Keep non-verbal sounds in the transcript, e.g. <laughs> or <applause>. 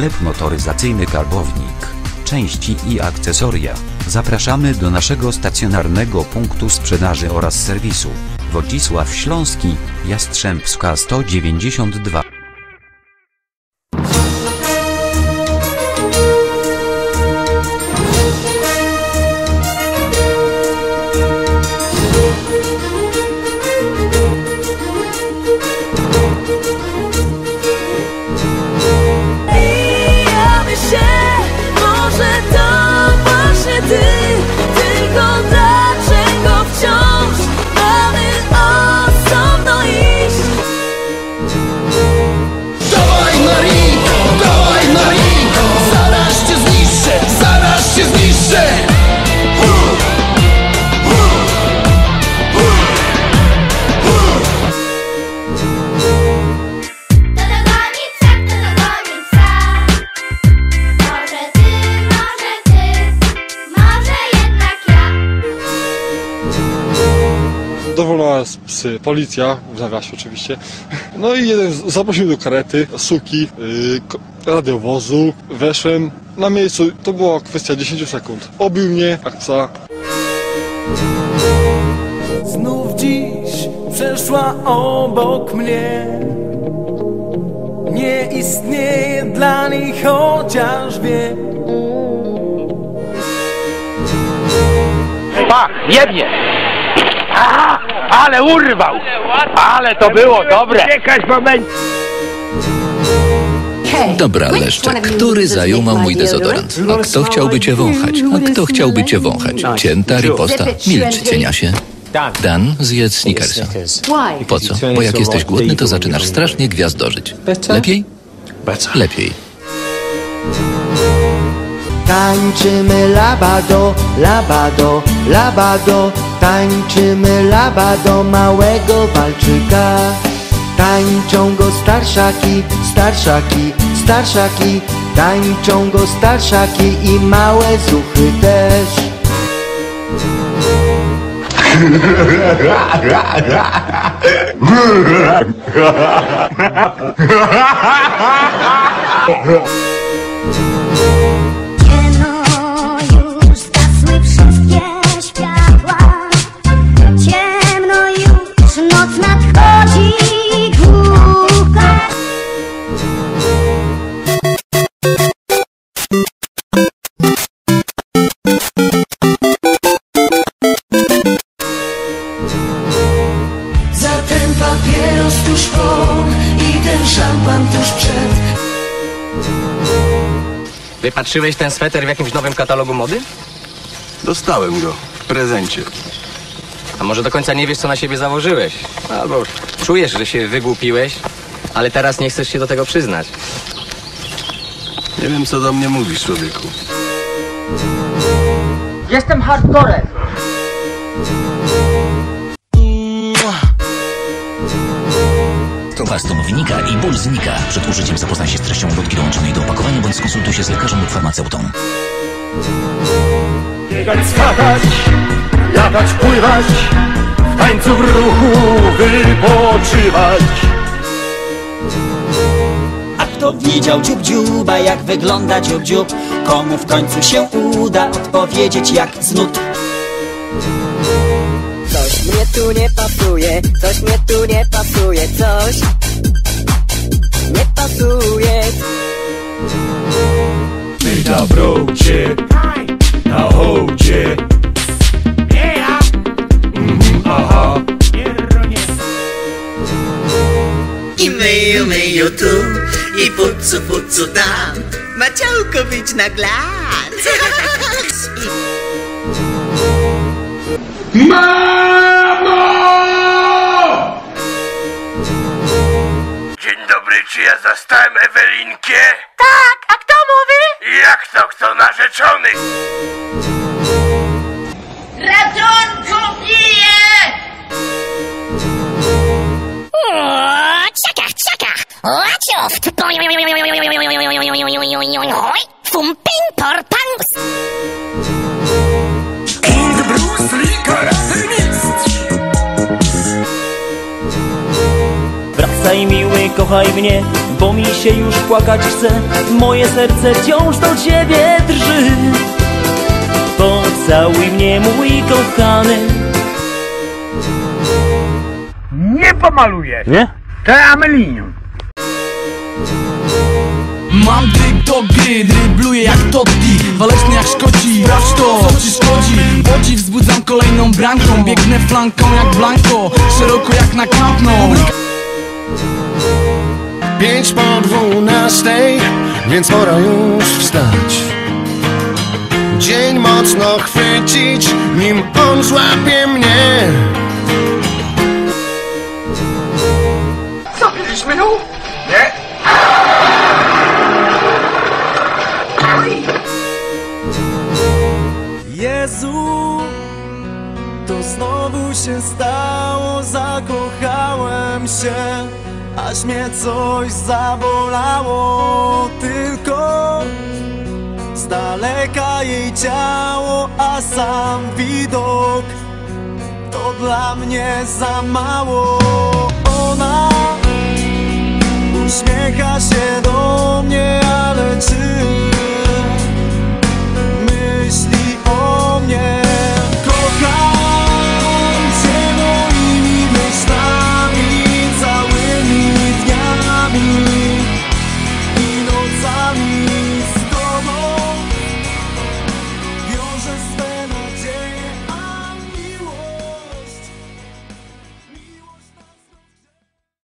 Sklep motoryzacyjny Karbownik. Części i akcesoria. Zapraszamy do naszego stacjonarnego punktu sprzedaży oraz serwisu. Wodzisław Śląski, Jastrzębska 192. nas psy, policja, w nawiasie oczywiście. No i jeden z- zaprosił do karety, suki, yy, ko- radiowozu. Weszłem na miejscu, to była kwestia 10 sekund. Obił mnie, jak psa. Znów dziś przeszła obok mnie Nie istnieje dla niej chociaż wie Pach, jebnie! A, ale urwał! Ale to było dobre! Czekać moment! Dobra, Leszczek, który zajął mój dezodorant? A kto chciałby cię wąchać? A kto chciałby cię wąchać? Cięta riposta. Milcz, cieniasie. Dan, zjedz Snickersa. Po co? Bo jak jesteś głodny, to zaczynasz strasznie gwiazdożyć. Lepiej? Lepiej. Tańczymy labado, labado, labado Tańczymy labado małego walczyka. Tańczą go starszaki, starszaki, starszaki. Tańczą go starszaki i małe zuchy też <laughs> tuż po i ten szampan tuż przed Wypatrzyłeś ten sweter w jakimś nowym katalogu mody? Dostałem go w prezencie. A może do końca nie wiesz, co na siebie założyłeś? Albo czujesz, że się wygłupiłeś, ale teraz nie chcesz się do tego przyznać. Nie wiem, co do mnie mówisz, człowieku. Jestem hardcorem. To baston wynika i ból znika. Przed użyciem zapoznaj się z treścią ulotki dołączonej do opakowania bądź skonsultuj się z lekarzem lub farmaceutą. Biegać, skakać, latać, pływać W tańcu w ruchu wypoczywać A kto widział dziób dziuba, jak wygląda dziób dziób? Komu w końcu się uda odpowiedzieć jak z nut? Coś mnie tu nie pasuje, coś mnie tu nie pasuje, coś pasuje. My na brodzie, na hołdzie Mhm, aha I myju, myju tu, i pucu, pucu tam. Maciałko być na glac. <laughs> Mamo! Czy ja zastałem Ewelinkę? Tak, a kto mówi? Jak to kto narzeczony? Ratunku bije! Ciaka, ciaka! Łaciów! Fum, ping, kochaj mnie, bo mi się już płakać chce. Moje serce wciąż do ciebie drży. Pocałuj mnie mój kochany. Nie pomaluję. Nie? To Amelinium. Mam dryg do gry, drybluję jak Totti. Waleczny jak Szkoci, sprawdź to, co ci szkodzi. Podziw wzbudzam kolejną branką. Biegnę flanką jak Blanco Szeroko jak na Camp dwunastej, więc pora już wstać Dzień mocno chwycić, nim on złapie mnie Zabiliśmy ją? Nie. Jezu, to znowu się stało, zakochałem się, aż mnie coś zabolało tylko z daleka jej ciało, a sam widok to dla mnie za mało. Ona uśmiecha się do mnie, ale czy